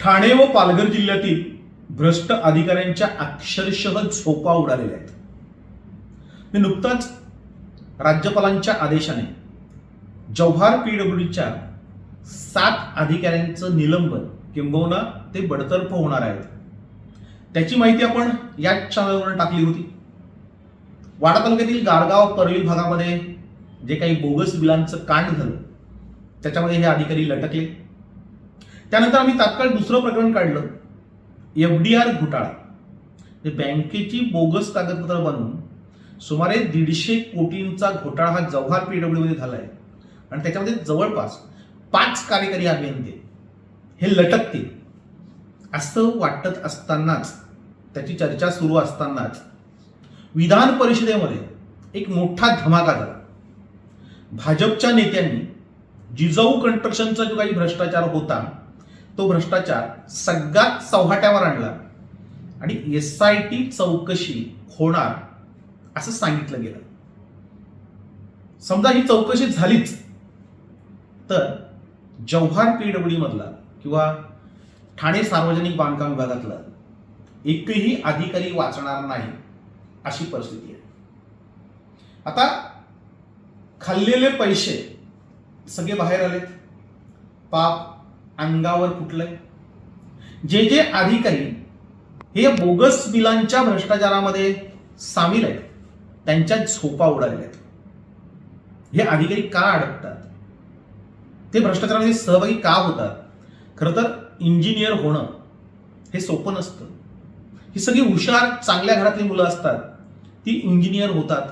ठाणे व पालघर जिल्ह्यातील भ्रष्ट अधिकाऱ्यांच्या अक्षरशः झोपा उडालेल्या आहेत. मी नुकताच राज्यपालांच्या आदेशाने जव्हार पीडब्ल्यूडीच्या सात अधिकाऱ्यांचं निलंबन किंबहुना ते बडतर्फ होणार आहेत. त्याची माहिती आपण याच चॅनलवर टाकली होती. वाडा तालुक्यातील गारगाव परळी भागामध्ये जे काही बोगस बिलांचं कांड झालं त्याच्यामध्ये हे अधिकारी लटकले. त्यानंतर आम्ही तात्काळ दुसरं प्रकरण काढलं. एफ डी आर घोटाळा. म्हणजे बँकेची बोगस कागदपत्र बनवून सुमारे दीडशे कोटींचा घोटाळा हा जव्हार पीडब्ल्यूमध्ये झाला आहे आणि त्याच्यामध्ये जवळपास पाच कार्यकारी अभियंते हे लटकतील. असं वाटत असतानाच त्याची चर्चा सुरू असतानाच विधान परिषदेमध्ये एक मोठा धमाका झाला. भाजपच्या नेत्यांनी जिजाऊ कन्स्ट्रक्शनचा जो काही भ्रष्टाचार होता तो भ्रष्टाचार सगळ्यात चव्हाट्यावर आणला. आणि एस आय टी चौकशी होणार असं सांगितलं गेलं. समजा ही चौकशी झालीच तर जव्हार पीडब्ल्यू मधला किंवा ठाणे सार्वजनिक बांधकाम विभागातला एकही अधिकारी वाचणार नाही अशी परिस्थिती आहे. आता खाल्लेले पैसे सगळे बाहेर आलेत. पाप अंगावर फुटलंय. जे जे अधिकारी हे बोगस बिलांच्या भ्रष्टाचारामध्ये सामील आहेत त्यांच्या झोपा उडालेल्या आहेत. हे अधिकारी का अडकतात? ते भ्रष्टाचारामध्ये सहभागी का होतात? खरं तर इंजिनियर होणं हे सोपं नसतं. ही सगळी हुशार चांगल्या घरातली मुलं असतात ती इंजिनियर होतात.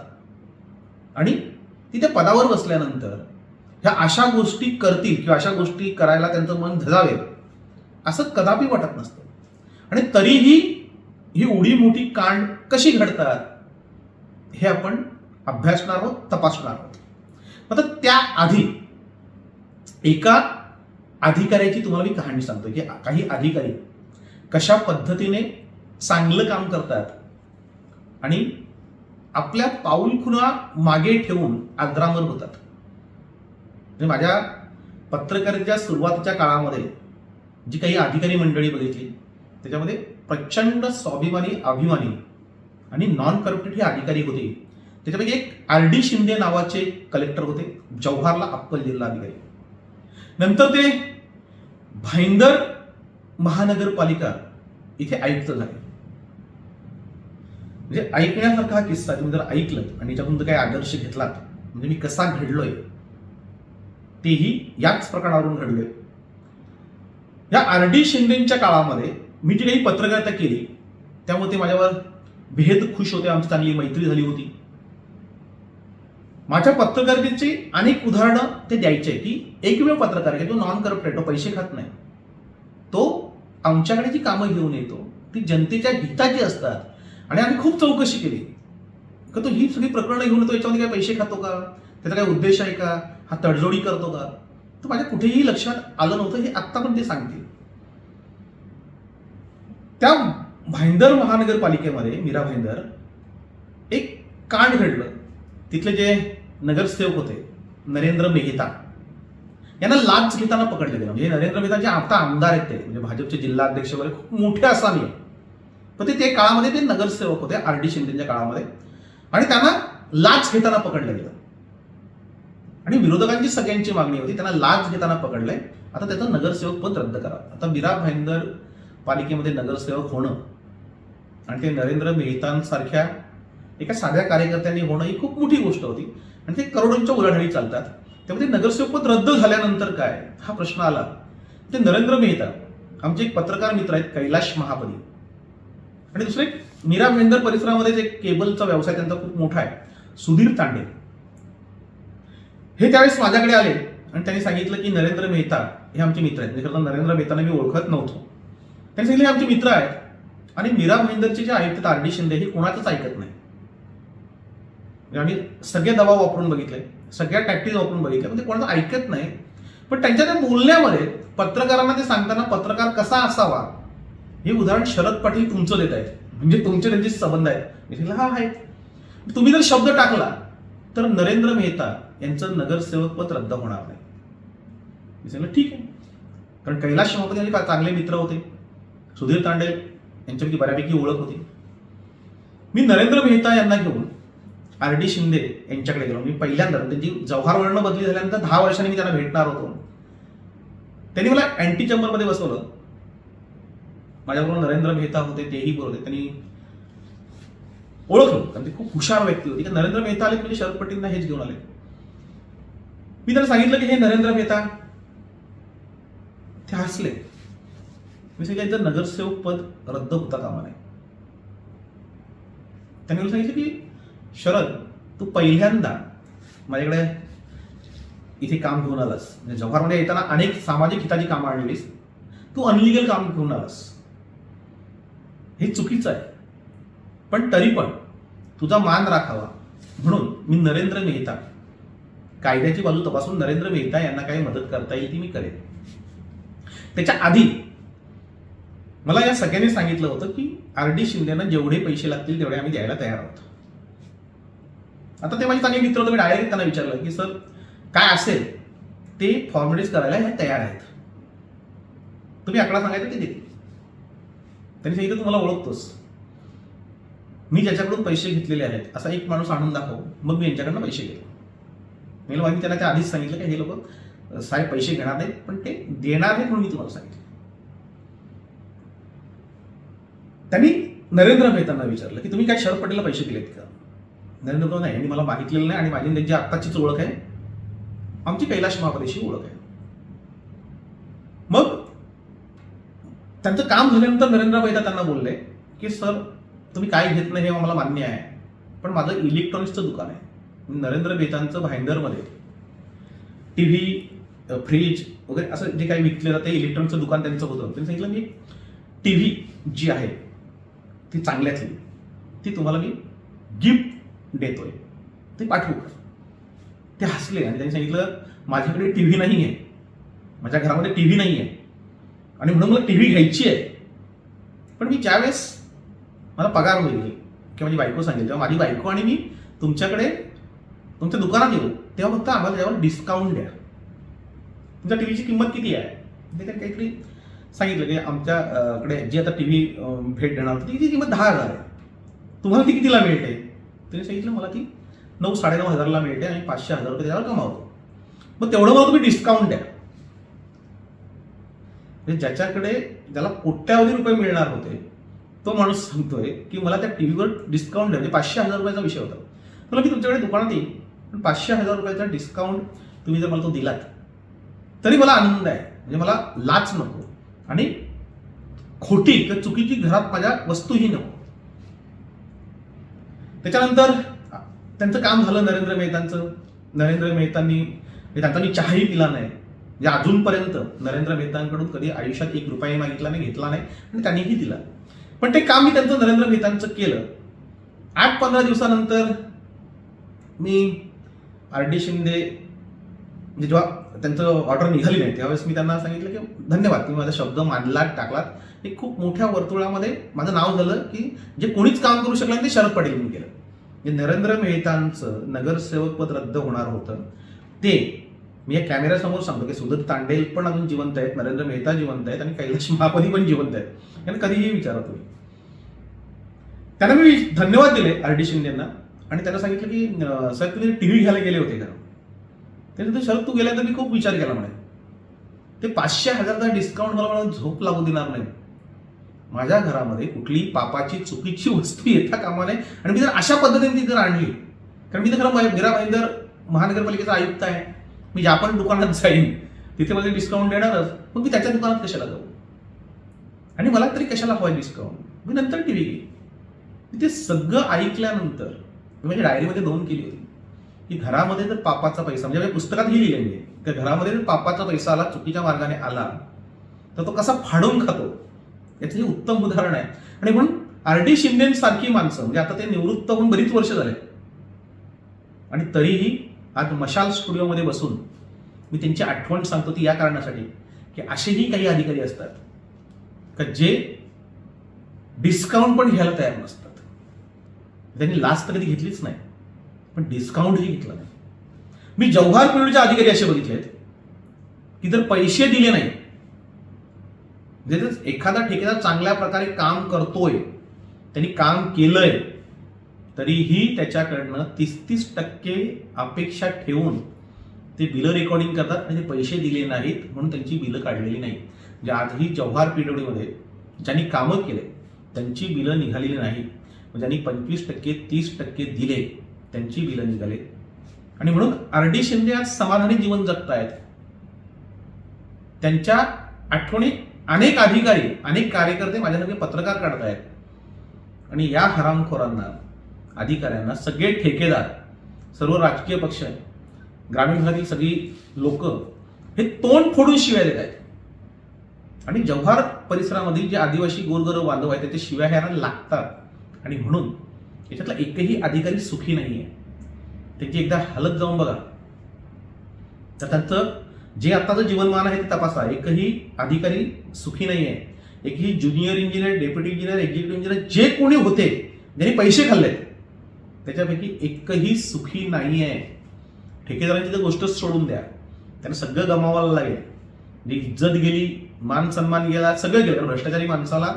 आणि तिथे पदावर बसल्यानंतर ह्या अशा गोष्टी करतील किंवा अशा गोष्टी करायला त्यांचं मन धजावेल असं कदापि वाटत नसतं. आणि तरीही ही उडी मोठी कांड कशी घडतात हे आपण अभ्यासणार आहोत तपासणार आहोत. आता त्याआधी एका अधिकाऱ्याची तुम्हाला मी कहाणी सांगतो की काही अधिकारी कशा पद्धतीने चांगलं काम करतात आणि आपल्या पाऊलखुणा मागे ठेवून आद्रामर होतात. म्हणजे माझ्या पत्रकारितेच्या सुरुवातीच्या काळामध्ये जी काही अधिकारी मंडळी बघितली त्याच्यामध्ये प्रचंड स्वाभिमानी अभिमानी आणि नॉन करप्टेड हे अधिकारी होते. त्याच्यापैकी एक आर डी शिंदे नावाचे कलेक्टर होते जव्हारला अप्पल जिल्हा अधिकारी. नंतर ते भाईंदर महानगरपालिका इथे आयुक्त झाले. म्हणजे ऐकण्यासारखा हा किस्सा तुम्ही जर ऐकलं आणि याच्यातून जर काही आदर्श घेतलात म्हणजे मी कसा घडलोय तेही याच प्रकरणावरून घडले या आर डी शिंदेच्या काळामध्ये मी जी काही पत्रकारिता केली त्यामुळे ते माझ्यावर भेद खुश होते. आमची चांगली मैत्री झाली होती. माझ्या पत्रकारितेची अनेक उदाहरणं ते द्यायचे की एकमेव पत्रकार आहे जो नॉन करप्टेड तो पैसे खात नाही. तो आमच्याकडे जी कामं घेऊन येतो ती जनतेच्या हिताची असतात. आणि आम्ही खूप चौकशी केली. का तो ही सगळी प्रकरणं घेऊन येतो याच्यामध्ये काय पैसे खातो का? त्याचा काय उद्देश आहे का? हा तडजोडी करतो का? तर माझ्या कुठेही लक्षात आलं नव्हतं हे आत्ता पण ते सांगतील. त्या भाईंदर महानगरपालिकेमध्ये मीरा भाईंदर एक कांड घडलं. तिथले जे नगरसेवक होते नरेंद्र मेहता यांना लाच घेताना पकडले गेलं. म्हणजे नरेंद्र मेहता जे आता आमदार आहेत ते म्हणजे भाजपचे जिल्हाध्यक्ष वगैरे खूप मोठे असामी आहे पण ते ते काळामध्ये ते नगरसेवक होते आर डी शिंदेच्या काळामध्ये. आणि त्यांना लाच घेताना पकडलं गेलं. आणि विरोधकांची सगळ्यांची मागणी होती. त्यांना लाच घेताना पकडलंय. आता त्याचं नगरसेवक पद रद्द करा. आता मीरा भाईंदर पालिकेमध्ये नगरसेवक होणं आणि ते नरेंद्र मेहतांसारख्या एका साध्या कार्यकर्त्यांनी होणं ही खूप मोठी गोष्ट होती. आणि ते करोडोंच्या उलाढाली चालतात. त्यामध्ये नगरसेवक पद रद्द झाल्यानंतर काय? हा प्रश्न आला. ते नरेंद्र मेहता आमचे एक पत्रकार मित्र आहेत कैलाश महापदी आणि दुसरे मीरा भाईंदर परिसरामध्ये जे केबलचा व्यवसाय त्यांचा खूप मोठा आहे. सुधीर तांडे. हे त्यावेळेस माझ्याकडे आले आणि त्यांनी सांगितलं की नरेंद्र मेहता हे आमचे मित्र आहेत. म्हणजे खरं तर नरेंद्र मेहताना मी ओळखत नव्हतो. त्यांनी सांगितलं हे आमचे मित्र आहेत. आणि मीरा भाईंदरचे जे आहेत आर डी शिंदे हे कोणाचंच ऐकत नाही. म्हणजे आम्ही सगळे दबाव वापरून बघितले सगळ्या टॅक्टिस वापरून बघितल्या म्हणजे ते कोणाचं ऐकत नाही. पण त्यांच्या त्या बोलण्यामध्ये पत्रकारांना ते सांगताना पत्रकार कसा असावा हे उदाहरण शरद पाटील तुमचं देत आहेत. म्हणजे तुमचे त्यांचे संबंध आहेत. मी हा आहे तुम्ही जर शब्द टाकला तर नरेंद्र मेहता यांचं नगरसेवक पद रद्द होणार नाही. मी सांगितलं ठीक आहे. कारण कैलास शिमापती यांचे चांगले मित्र होते सुधीर तांडे यांच्यापैकी बऱ्यापैकी ओळख होती. मी नरेंद्र मेहता यांना घेऊन आर डी शिंदे यांच्याकडे गेलो. मी पहिल्यांदा म्हणजे त्यांची जव्हारवरनं बदली झाल्यानंतर दहा वर्षांनी मी त्यांना भेटणार होतो. त्यांनी मला अँटी चेंबरमध्ये बसवलं. माझ्याबरोबर नरेंद्र मेहता होते तेही बरोबर त्यांनी ओळखलो. कारण ते खूप हुशार व्यक्ती होती. की नरेंद्र मेहता आले म्हणजे शरद पटेलना हेच घेऊन आले. मी त्यांना सांगितलं की हे नरेंद्र मेहता ते हसले. मी सांगितलं इथं नगरसेवक पद रद्द होता कामा नये त्यांनी मला सांगितलं की शरद तू पहिल्यांदा माझ्याकडे इथे काम घेऊन आलास. म्हणजे जव्हारमध्ये येताना अनेक सामाजिक हिताची कामं आणलीस. तू अनलिगल काम घेऊन आलास. हे चुकीचं आहे. पण तरी पण तुझा मान राखावा. म्हणून मी नरेंद्र मेहता कायद्याची बाजू तपासून नरेंद्र मेहता यांना काही मदत करता येईल ती मी करेन. त्याच्या आधी मला या सगळ्यांनी सांगितलं होतं की आर डी शिंदेना जेवढे पैसे लागतील तेवढे आम्ही द्यायला तयार आहोत. आता ते माझे चांगले मित्र होते मी डायरेक्ट त्यांना विचारलं की सर काय असेल ते फॉर्मॅलिटीज करायला हे तयार आहेत. तुम्ही आकडा सांगायचा ते देते त्यांनी सांगितलं तुम्हाला ओळखतोस. मी ज्याच्याकडून पैसे घेतलेले आहेत असा एक माणूस आणून दाखव मग मी यांच्याकडनं पैसे घेतो. मी लोकांनी त्यांना त्या आधीच सांगितलं की हे लोक साहेब पैसे घेणार नाहीत पण ते देणार नाहीत म्हणून मी तुम्हाला सांगितलं. त्यांनी नरेंद्र मेहतांना विचारलं की तुम्ही काय शरद पटेलला पैसे दिलेत का? नरेंद्र मेहता नाही यांनी मला मागितलेलं नाही आणि माझी त्यांची आत्ताचीच ओळख आहे. आमची कैलाश महापदेशी ओळख आहे. मग त्यांचं काम झाल्यानंतर नरेंद्र मेहता त्यांना बोलले की सर तुम्ही काय घेत नाही हे मला मान्य आहे. पण माझं इलेक्ट्रॉनिक्सचं दुकान आहे. मी नरेंद्र बेतांचं भाईंदरमध्ये टी व्ही फ्रीज वगैरे असं जे काही विकले जाते इलेक्ट्रॉनिक्सचं दुकान त्यांचं होतं. त्यांनी सांगितलं मी टी व्ही जी आहे ती चांगल्यातली. ती तुम्हाला मी गिफ्ट देतोय. ते पाठवू ते हसले आणि त्यांनी सांगितलं माझ्याकडे टी व्ही नाही आहे. माझ्या घरामध्ये टी व्ही नाही आहे. आणि म्हणून मला टी व्ही घ्यायची आहे. पण मी ज्यावेळेस मला पगार होईल किंवा माझी बायको सांगेल. तेव्हा माझी बायको आणि मी तुमच्याकडे तुमच्या दुकानात येऊ तेव्हा फक्त आम्हाला त्यावर डिस्काउंट द्या. तुमच्या टी व्हीची किंमत किती आहे? म्हणजे ते काहीतरी सांगितलं की आमच्याकडे जी आता टी व्ही भेट देणार होती तिची किंमत दहा हजार आहे. तुम्हाला ती कितीला मिळते? त्यांनी सांगितलं मला ती नऊ साडेनऊ हजारला मिळते आणि पाचशे हजार रुपये त्यावर कमावतो. मग तेवढं मला तुम्ही डिस्काउंट द्या. म्हणजे ज्याच्याकडे ज्याला कोट्यावधी रुपये मिळणार होते तो माणूस सांगतोय की मला त्या टी व्हीवर डिस्काउंट द्या. म्हणजे पाचशे हजार रुपयाचा विषय होता. मला मी तुमच्याकडे दुकानात येईल पण पाचशे हजार रुपयाचा डिस्काउंट तुम्ही जर मला तो दिलात तरी मला आनंद आहे. म्हणजे मला लाच नको. आणि खोटी किंवा चुकीची घरात माझ्या वस्तूही नको. त्याच्यानंतर त्यांचं काम झालं नरेंद्र मेहतांचं. नरेंद्र मेहतांनी म्हणजे त्यांचा मी चहाही पिला नाही. म्हणजे अजूनपर्यंत नरेंद्र मेहतांकडून कधी आयुष्यात एक रुपयाही मागितला नाही घेतला नाही. आणि त्यांनीही दिला. पण ते काम मी त्यांचं नरेंद्र मेहतांचं केलं. आठ पंधरा दिवसानंतर मी आर डी शिंदे म्हणजे जेव्हा त्यांचं ऑर्डर निघाली नाही त्यावेळेस मी त्यांना सांगितलं की धन्यवाद तुम्ही माझा शब्द मांडलात टाकलात. हे खूप मोठ्या वर्तुळामध्ये माझं नाव झालं की जे कोणीच काम करू शकलं ते शरद पटेलनी केलं. म्हणजे नरेंद्र मेहतांचं नगरसेवक पद रद्द होणार होतं ते मी या कॅमेऱ्यासमोर सांगतो की सुधीर तांडेल पण अजून जिवंत आहेत नरेंद्र मेहता जिवंत आहेत आणि कैलाश महापदी पण जिवंत आहेत. यांना कधीही विचारा तुम्ही त्यांना मी धन्यवाद दिले आर डी शिंदेना. आणि त्यांना सांगितलं की सर साहेब तुम्ही टी व्ही घ्यायला गेले होते का? त्यानंतर शरद तू गेल्यानंतर मी खूप विचार केला म्हणे. ते पाचशे हजारचा डिस्काउंट मला मला झोप लागू देणार नाही. माझ्या घरामध्ये कुठली पापाची चुकीची वस्तू येता कामा नये. आणि मी जर अशा पद्धतीने ती जर आणली कारण मी तर खरं मीरा भाईंदर महानगरपालिकेचा आयुक्त आहे. मी ज्या पण दुकानात जाईन तिथे मला डिस्काउंट देणारच. पण मी त्याच्या दुकानात कशाला जाऊ? आणि मला तरी कशाला हवाय डिस्काउंट मी नंतर टी व्ही घेईन ते सगळं ऐकल्यानंतर मी माझ्या डायरीमध्ये नोंद केली होती की घरामध्ये जर पापाचा पैसा म्हणजे पुस्तकात लिहिली आहे मी त्या घरामध्ये जर पापाचा पैसा आला चुकीच्या मार्गाने आला तर तो कसा फाडून खातो? याचं हे उत्तम उदाहरण आहे. आणि म्हणून आर डी शिंदेसारखी माणसं म्हणजे आता ते निवृत्त होऊन बरीच वर्ष झाले आणि तरीही आज मशाल स्टुडिओमध्ये बसून मी त्यांची आठवण सांगतो ती या कारणासाठी की असेही काही अधिकारी असतात का जे डिस्काउंट पण घ्यायला तयार नसतात. त्यांनी लास्ट कधी घेतलीच नाही. पण डिस्काउंटही घेतला नाही. मी जव्हार पिरियडचे अधिकारी असे बघितलेत की जर पैसे दिले नाही म्हणजे एखादा ठेकेदार चांगल्या प्रकारे काम करतोय त्यांनी काम केलंय तरीही त्याच्याकडनं तीस तीस टक्के अपेक्षा ठेवून ते बिलं रेकॉर्डिंग करतात आणि ते पैसे दिले नाहीत म्हणून त्यांची बिलं काढलेली नाहीत. म्हणजे आजही जव्हार पिडब्ल्यूमध्ये ज्यांनी कामं केले त्यांची बिलं निघालेली नाही. ज्यांनी पंचवीस टक्के तीस टक्के दिले त्यांची बिलं निघाले. आणि म्हणून आर डी शिंदे आज समाधानी जीवन जगतायत. त्यांच्या आठवणी अनेक अधिकारी अनेक कार्यकर्ते माझ्यासारखे पत्रकार काढतायत. आणि या हरामखोरांना अधिकाऱ्यांना सगळे ठेकेदार सर्व राजकीय पक्ष ग्रामीण भागातील सगळी लोक हे तोंड फोडून शिवाय देत आहेत आणि जव्हार परिसरामधील जे आदिवासी गोरगरव बांधव आहेत त्याचे शिव्या ह्यांना लागतात. आणि म्हणून याच्यातला एकही अधिकारी सुखी नाही आहे त्यांची एकदा हालत जाऊन बघा. तर त्यांचं जे आत्ताचं जीवनमान आहे ते तपासा. एकही अधिकारी सुखी नाही आहे एकही junior engineer deputy engineer executive engineer जे कोणी होते ज्यांनी पैसे खाल्लेत त्याच्यापैकी एकही सुखी नाही आहे ठेकेदारांची तर गोष्टच सोडून द्या. त्यांना सगळं गमावायला लागेल. जी इज्जत गेली मान सन्मान गेला सगळं गेलं कारण भ्रष्टाचारी माणसाला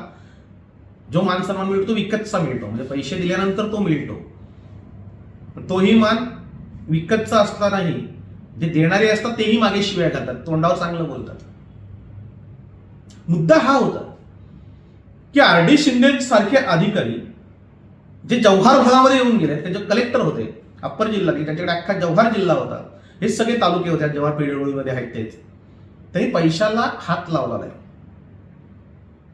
जो मान सन्मान मिळतो विकतचा मिळतो. म्हणजे पैसे दिल्यानंतर तो मिळतो. तोही मान विकतचा असतानाही जे देणारे असतात तेही मागे शिव्या करतात. तोंडावर चांगलं बोलतात. मुद्दा हा होता की आर डी शिंदे सारखे अधिकारी जे जव्हार भागामध्ये येऊन गेले त्यांचे कलेक्टर होते अप्पर जिल्हा की त्यांच्याकडे अख्खा जव्हार जिल्हा होता हे सगळे तालुके होते जव्हार पिळवळीमध्ये आहेत तेच. त्यांनी पैशाला हात लावला नाही.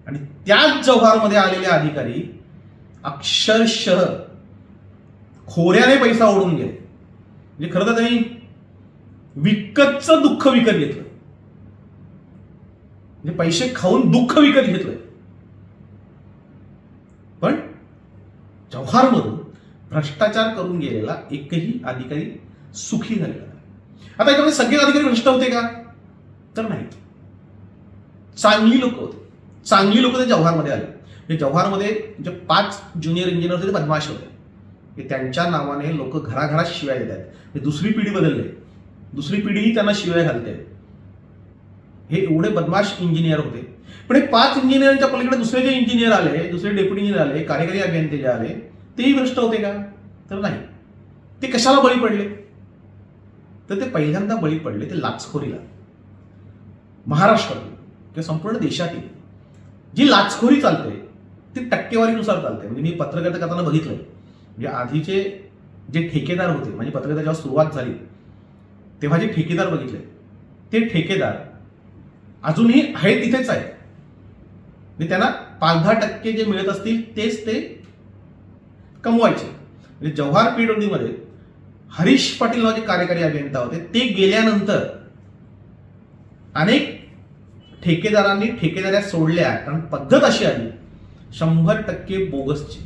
आणि त्याच जव्हारमध्ये आलेले अधिकारी अक्षरशः खोऱ्याने पैसा ओढून गेले. म्हणजे खरं तर त्यांनी विकतचं दुःख विकत घेतलं. म्हणजे पैसे खाऊन दुःख विकत घेतलंय. पण जव्हारमधून भ्रष्टाचार करून गेलेला एकही अधिकारी सुखी झालेला आता याच्यामध्ये सगळे अधिकारी भ्रष्ट होते का? तर नाही. चांगली लोक होते. चांगली लोक ते जव्हारमध्ये आले. म्हणजे जव्हारमध्ये जे पाच ज्युनियर इंजिनियर होते ते बदमाश होते. की त्यांच्या नावाने लोक घराघरात शिव्या देत आहेत. दुसरी पिढी बदलली. दुसरी पिढीही त्यांना शिव्या घालते. हे एवढे बदमाश इंजिनियर होते. पण हे पाच इंजिनियरच्या पलीकडे दुसरे जे इंजिनियर आले दुसरे डेप्युटी इंजिनियर आले कार्यकारी अभियंते जे आले तेही भ्रष्ट होते का? तर नाही. ते कशाला बळी पडले? तर ते पहिल्यांदा बळी पडले ते लाचखोरीला. महाराष्ट्रातील किंवा संपूर्ण देशातील जी लाचखोरी चालते ती टक्केवारीनुसार चालते. म्हणजे मी पत्रकारिता करताना बघितलंय. म्हणजे आधीचे जे ठेकेदार होते म्हणजे पत्रकारिता जेव्हा सुरुवात झाली तेव्हा जे ठेकेदार बघितले ते ठेकेदार अजूनही आहे तिथेच आहेत. म्हणजे त्यांना पाच दहा टक्के जे मिळत असतील तेच ते कमवायचे. म्हणजे जव्हारमध्ये हरीश पाटील नावाचे कार्यकारी अभियंता होते ते गेल्यानंतर अनेक ठेकेदारांनी ठेकेदाऱ्या सोडल्या कारण पद्धत अशी आली. शंभर टक्के बोगसची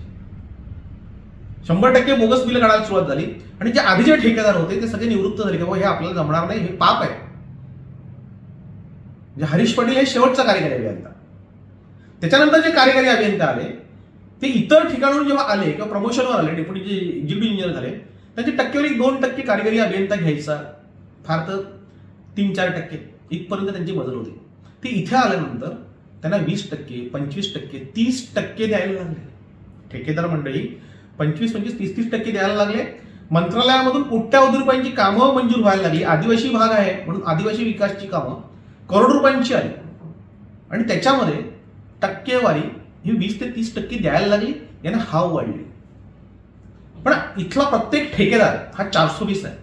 शंभर टक्के बोगस बिल काढायला सुरुवात झाली. आणि जे आधीचे ठेकेदार होते ते सगळे निवृत्त झाले की बाबा हे आपल्याला जमणार नाही हे पाप आहे. म्हणजे हरीश पाटील हे शेवटचा कार्यकारी अभियंता. त्याच्यानंतर जे कार्यकारी अभियंता आले ते इतर ठिकाणून जेव्हा आले किंवा प्रमोशनवर आले डेप्युटी जे एक्झिक्युटिव्ह इंजिनियर झाले त्यांची टक्केवारी दोन टक्के कार्यकारी अभियंता घ्यायचा. फार तर तीन चार टक्के. इथपर्यंत त्यांची बदल होती. ते इथे आल्यानंतर त्यांना वीस टक्के पंचवीस टक्के तीस टक्के द्यायला लागले. ठेकेदार मंडळी पंचवीस पंचवीस तीस तीस टक्के द्यायला लागले. मंत्रालयामधून कोट्यावधी रुपयांची कामं मंजूर व्हायला लागली. आदिवासी भाग आहे म्हणून आदिवासी विकासची कामं करोड रुपयांची आली. आणि त्याच्यामध्ये टक्केवारी ही वीस ते तीस टक्के द्यायला लागली याने हाव वाढली. पण इथला प्रत्येक ठेकेदार हा चारशे वीस आहे.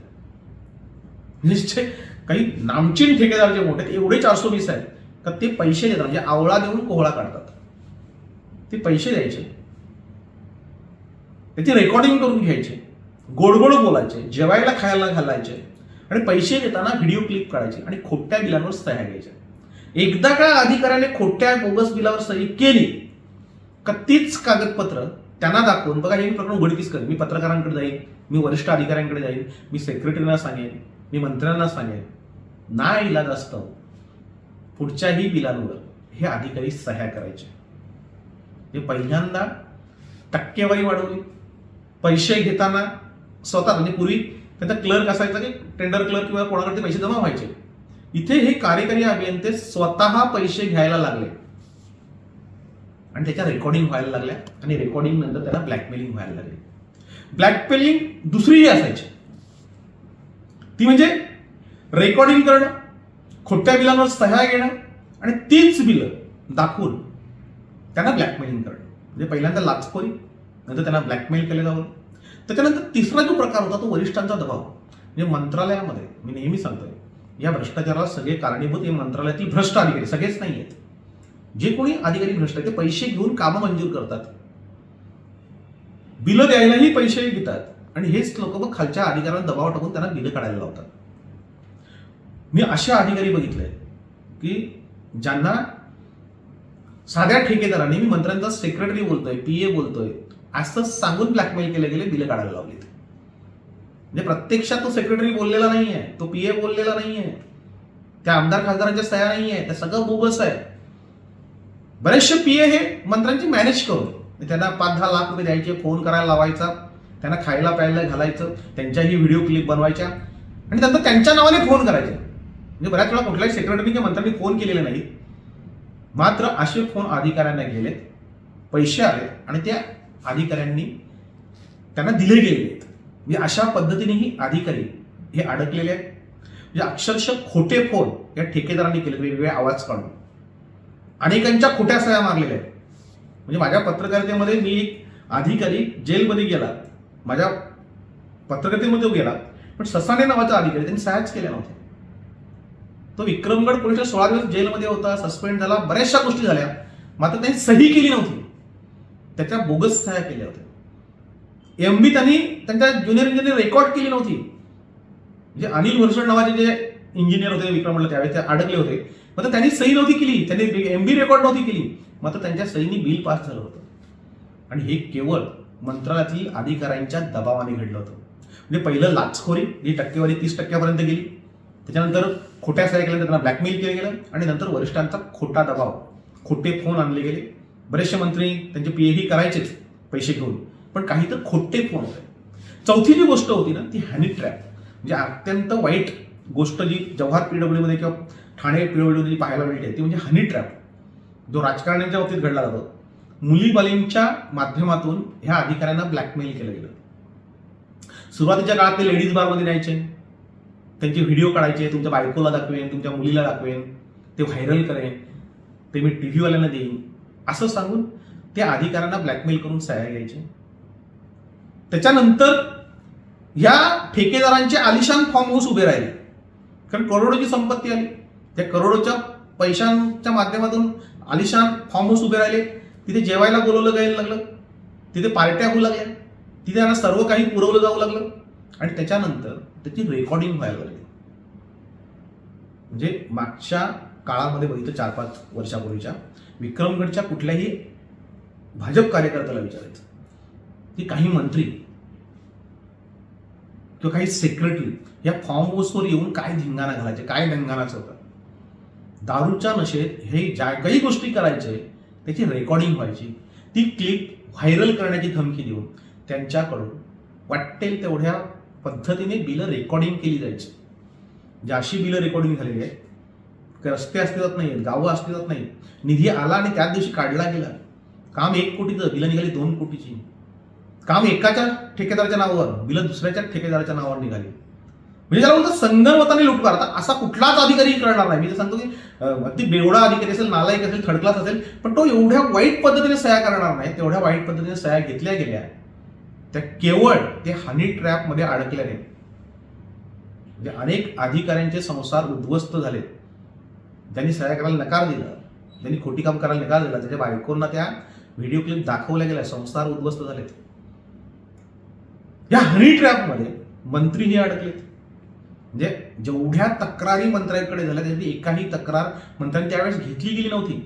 निश्चय काही नामचीन ठेकेदार जे मोठे आहेत, एवढे चारशे वीस आहेत. का ते पैसे देतात म्हणजे आवळा देऊन कोहळा काढतात. ते पैसे द्यायचे. त्याची रेकॉर्डिंग करून घ्यायचे. गोड गोड बोलायचे जेवायला खायला घालायचे. आणि पैसे देताना व्हिडिओ क्लिप काढायचे आणि खोट्या बिलांवर सह्या घ्यायच्या. एकदा का अधिकाऱ्याने खोट्या बोगस बिलावर सही केली का तीच कागदपत्र त्यांना दाखवून बघा हे मी प्रकरण उघडकीस करेन मी पत्रकारांकडे जाईन मी वरिष्ठ अधिकाऱ्यांकडे जाईन मी सेक्रेटरीना सांगेन मी मंत्र्यांना सांगेन. ना इलाज असतं. पुढच्याही बिलांवर हे अधिकारी सह्या करायचे. हे पहिल्यांदा टक्केवारी वाढवली. पैसे घेताना स्वतः म्हणजे पूर्वी त्यांचा क्लर्क असायचा की टेंडर क्लर्क किंवा कोणाकडे पैसे जमा व्हायचे. इथे हे कार्यकारी अभियंते स्वतः पैसे घ्यायला लागले. आणि त्याच्या रेकॉर्डिंग व्हायला लागल्या आणि रेकॉर्डिंग नंतर त्याला ब्लॅकमेलिंग व्हायला लागली. ब्लॅकमेलिंग दुसरीही असायची. ती म्हणजे रेकॉर्डिंग करणं. खोट्या बिलांवर सह्या घेणं आणि तीच बिलं दाखवून त्यांना ब्लॅकमेलिंग करणं. म्हणजे पहिल्यांदा लाचखोरी नंतर त्यांना ब्लॅकमेल केलं जावं. त्याच्यानंतर तिसरा जो प्रकार होता तो वरिष्ठांचा दबाव. म्हणजे मंत्रालयामध्ये मी नेहमी सांगतोय या भ्रष्टाचाराला सगळे कारणीभूत हे मंत्रालयातील भ्रष्ट अधिकारी सगळेच नाही आहेत. जे कोणी अधिकारी भ्रष्ट आहेत ते पैसे घेऊन कामं मंजूर करतात. बिलं द्यायलाही पैसे घेतात. आणि हेच लोक मग खालच्या अधिकाऱ्यांना दबाव टाकून त्यांना बिलं काढायला लावतात. मी असे अधिकारी बघितले की ज्यांना साध्या ठेकेदारांनी मी मंत्र्यांचा सेक्रेटरी बोलतोय पी ए बोलतोय असं सांगून ब्लॅकमेल केले गेले बिलं काढायला लावलीत. म्हणजे प्रत्यक्षात तो सेक्रेटरी बोललेला नाहीये तो पी ए बोललेला नाहीये त्या आमदार खासदारांच्या सह्या नाहीये त्या सगळं बोगस आहे. बरेचसे पी ए हे मंत्र्यांची मॅनेज करून म्हणजे त्यांना पाच दहा लाख रुपये द्यायचे फोन करायला लावायचा त्यांना खायला प्यायला घालायचं त्यांच्याही व्हिडिओ क्लिप बनवायच्या आणि त्यांना त्यांच्या नावाने फोन करायचे. म्हणजे बऱ्याच वेळा कुठल्याही सेक्रेटरी किंवा मंत्र्यांनी फोन केलेले नाहीत मात्र असे फोन अधिकाऱ्यांना गेलेत पैसे आलेत आणि त्या अधिकाऱ्यांनी त्यांना दिले गेलेले आहेत. म्हणजे अशा पद्धतीनेही अधिकारी हे अडकलेले आहेत. म्हणजे अक्षरशः खोटे फोन या ठेकेदारांनी केले वेगवेगळे आवाज काढून. अनेकांच्या खोट्या सह्या मारलेल्या आहेत. म्हणजे माझ्या पत्रकारितेमध्ये मी एक अधिकारी जेलमध्ये गेला. माझ्या पत्रकारितेमध्ये गेला. पण ससाने नावाचा अधिकारी त्यांनी सह्याच केल्या नव्हत्या. तो विक्रमगड पोलीस सोळा दिवस जेलमध्ये होता सस्पेंड झाला बऱ्याचशा गोष्टी झाल्या. मात्र त्यांनी सही केली नव्हती. त्याच्या बोगस सह्या केल्या होत्या. एम बी त्यांनी त्यांच्या ज्युनियर इंजिनियर रेकॉर्ड केली नव्हती. म्हणजे अनिल वर्षण नावाचे जे इंजिनियर होते विक्रमगडला त्यावेळेस ते अडकले होते. मात्र त्यांनी सही नव्हती केली. त्यांनी एम बी रेकॉर्ड नव्हती केली. मात्र त्यांच्या सहीनी बिल पास झालं होतं. आणि हे केवळ मंत्रालयातील अधिकाऱ्यांच्या दबावाने घडलं होतं. म्हणजे पहिलं लाचखोरी ही टक्केवारी तीस टक्क्यापर्यंत गेली. त्याच्यानंतर खोट्या सह्या केल्यानंतर त्यांना ब्लॅकमेल केलं गेलं आणि नंतर वरिष्ठांचा खोटा दबाव खोटे फोन आणले गेले. बरेचसे मंत्री त्यांचे पीएही करायचेच पैसे घेऊन. पण काही तर खोटे फोन होते. चौथी जी गोष्ट होती ना ती हॅनी ट्रॅप म्हणजे अत्यंत वाईट गोष्ट जी जव्हार पीडब्ल्यूमध्ये किंवा ठाणे पीडब्ल्यूमध्ये पाहायला मिळते ती म्हणजे हनी ट्रॅप जो राजकारण्यांच्या बाबतीत घडला जातो मुलीबालींच्या माध्यमातून ह्या अधिकाऱ्यांना ब्लॅकमेल केलं गेलं. सुरुवातीच्या काळात ते लेडीज बारमध्ये न्यायचे. त्यांचे व्हिडिओ काढायचे तुमच्या बायकोला दाखवेन तुमच्या मुलीला दाखवेन ते व्हायरल करेन ते मी टी व्हीवाल्यांना देईन असं सांगून त्या अधिकाऱ्यांना ब्लॅकमेल करून सह्या घ्यायचे. त्याच्यानंतर या ठेकेदारांचे आलिशान फॉर्म हाऊस उभे राहिले. कारण करोडोची संपत्ती आली. त्या करोडोच्या पैशांच्या माध्यमातून आलिशान फॉर्म हाऊस उभे राहिले. तिथे जेवायला बोलवलं जायला लागलं. तिथे पार्ट्या होऊ लागल्या. तिथे त्यांना सर्व काही पुरवलं जाऊ लागलं. आणि त्याच्यानंतर त्याची रेकॉर्डिंग व्हायला लागली म्हणजे मागच्या काळामध्ये बघितलं चार पाच वर्षापूर्वीच्या विक्रमगडच्या कुठल्याही भाजप कार्यकर्त्याला विचारायचं. की काही मंत्री किंवा काही सेक्रेटरी या फॉर्म हाऊसवर येऊन काय धिंगाणा घालायचे काय धिंगाणाचं होतं दारूच्या नशेत हे ज्या काही गोष्टी करायचे त्याची रेकॉर्डिंग व्हायची. ती क्लिप व्हायरल करण्याची धमकी देऊन त्यांच्याकडून वाटेल तेवढ्या पद्धतीने बिलं रेकॉर्डिंग केली जायची. म्हणजे अशी बिलं रेकॉर्डिंग झालेली आहे रस्ते अस्तित्वात नाही आहेत गावं अस्तित्वात नाही निधी आला आणि त्याच दिवशी काढला गेला. काम एक कोटीचं बिलं निघाली दोन कोटीची. काम एकाच्या ठेकेदाराच्या नावावर बिलं दुसऱ्याच्या ठेकेदाराच्या नावावर निघाली. म्हणजे त्याला बोलतो संगणमताने लुटकार आता असा कुठलाच अधिकारी करणार नाही. मी तर सांगतो की अगदी बेवडा अधिकारी असेल नालायक असेल थर्ड क्लास असेल पण तो एवढ्या वाईट पद्धतीने सह्या करणार नाही तेवढ्या वाईट पद्धतीने सह्या घेतल्या गेल्या. त्या केवळ ते हनी ट्रॅपमध्ये अडकल्याने म्हणजे अनेक अधिकाऱ्यांचे संसार उद्ध्वस्त झाले. ज्यांनी सह्या करायला नकार दिला त्यांनी खोटी काम करायला नकार दिला त्याच्या बायकोंना त्या व्हिडिओ क्लिप दाखवल्या गेल्या संसार उद्ध्वस्त झालेत. या हनी ट्रॅपमध्ये मंत्रीही अडकलेत. म्हणजे जेवढ्या तक्रारी मंत्र्यांकडे झाल्या त्याची एकाही तक्रार मंत्र्यांनी त्यावेळेस घेतली गेली नव्हती.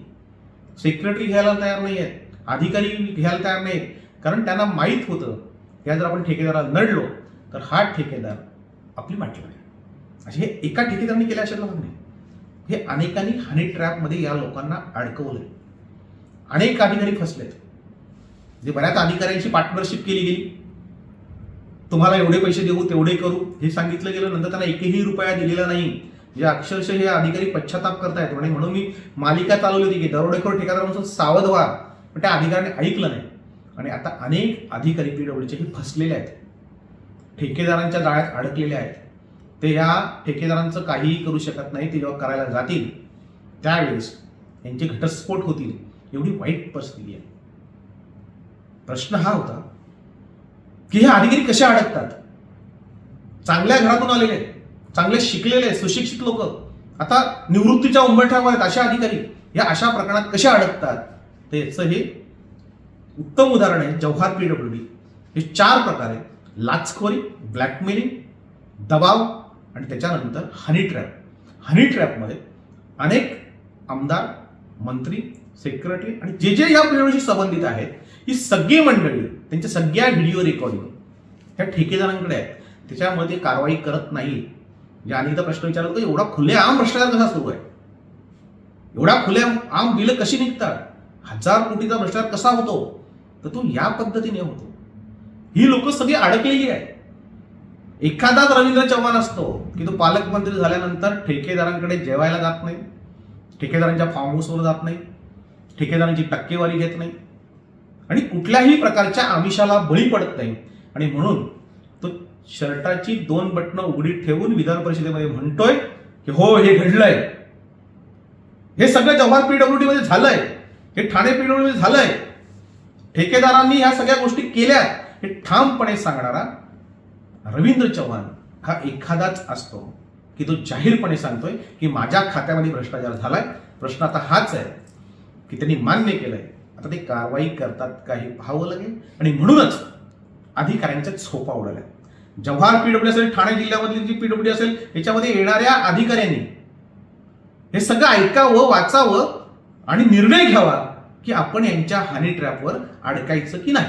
सेक्रेटरी घ्यायला तयार नाही आहेत अधिकारी घ्यायला तयार नाहीत कारण त्यांना माहीत होतं या जर आपण ठेकेदाराला नडलो तर हा ठेकेदार आपली वाटली आहे असे हे एका ठेकेदाराने केल्या अशा लोक नाही हे अनेकांनी हनी ट्रॅपमध्ये या लोकांना अडकवलं अनेक अधिकारी फसलेत. जे बऱ्याच अधिकाऱ्यांची पार्टनरशिप केली गेली. तुम्हाला एवढे पैसे देऊ तेवढे करू हे सांगितलं गेलं नंतर त्यांना एकही रुपया दिलेला नाही. जे अक्षरशः हे अधिकारी पश्चाताप करतायत. आणि म्हणून मी मालिका चालवली होती की दरोडेखोर ठेकेदारापासून सावध व्हा. पण त्या अधिकाऱ्याने ऐकलं नाही. आणि आता अनेक अधिकारी पीडब्ल्यूचे हे फसलेले आहेत. ठेकेदारांच्या जाळ्यात अडकलेले आहेत. ते या ठेकेदारांचं काहीही करू शकत नाही ते जेव्हा करायला जातील त्यावेळेस यांचे घटस्फोट होतील एवढी वाईट परिस्थिती आहे. प्रश्न हा होता की हे अधिकारी कसे अडकतात? चांगल्या घरातून आलेले आहेत, चांगले शिकलेले सुशिक्षित लोक. आता निवृत्तीच्या उंबरठ्यावर आहेत अशा अधिकारी. या अशा प्रकरणात कशा अडकतात? त्याचं हे उत्तम उदाहरण आहे जव्हार पीडब्ल्यूडी. हे चार प्रकार आहेत. लाचखोरी ब्लॅकमेलिंग दबाव आणि त्याच्यानंतर हनी ट्रॅप हनी ट्रॅपमध्ये अनेक आमदार मंत्री सेक्रेटरी आणि जे जे या पीडब्ल्यूशी संबंधित आहेत ही सगळी मंडळी त्यांच्या सगळ्या व्हिडिओ रेकॉर्डिंग त्या ठेकेदारांकडे आहेत. त्याच्यामध्ये कारवाई करत नाही. म्हणजे अनेकदा प्रश्न विचारला तर एवढा खुलेआम भ्रष्टाचार कसा सुरू आहे? एवढा खुले आम बिलं कशी निघतात? हजार कोटीचा भ्रष्टाचार कसा होतो? तर तो या पद्धतीने होतो. ही लोक सगळी अडकलेली आहे एखादाच रवींद्र चव्हाण असतो की तो पालकमंत्री झाल्यानंतर ठेकेदारांकडे जेवायला जात नाही ठेकेदारांच्या फार्म हाऊसवर जात नाही ठेकेदारांची टक्केवारी घेत नाही आणि कुठल्याही प्रकारच्या आमिषाला बळी पडत नाही. आणि म्हणून तो शर्टाची दोन बटणं उघडी ठेवून विधान परिषदेमध्ये म्हणतोय की हो हे घडलंय. हे सगळं जव्हार पीडब्ल्यूडी मध्ये झालंय. हे ठाणे पीडब्ल्यू मध्ये झालंय. ठेकेदारांनी ह्या सगळ्या गोष्टी केल्या हे ठामपणे सांगणारा रवींद्र चव्हाण हा एखादाच असतो की तो जाहीरपणे सांगतोय की माझ्या खात्यामध्ये भ्रष्टाचार झालाय. प्रश्न आता हाच आहे की त्यांनी मान्य केलंय. आता ते कारवाई करतात काही पाहावं लागेल. आणि म्हणूनच अधिकाऱ्यांच्या झोपा उडाल्या. जव्हार पीडब्ल्यू असेल ठाणे जिल्ह्यामधली जी पीडब्ल्यू असेल याच्यामध्ये येणाऱ्या अधिकाऱ्यांनी हे सगळं ऐकावं वाचावं आणि निर्णय घ्यावा. की आपण यांच्या हानी ट्रॅपवर अडकायचं की नाही?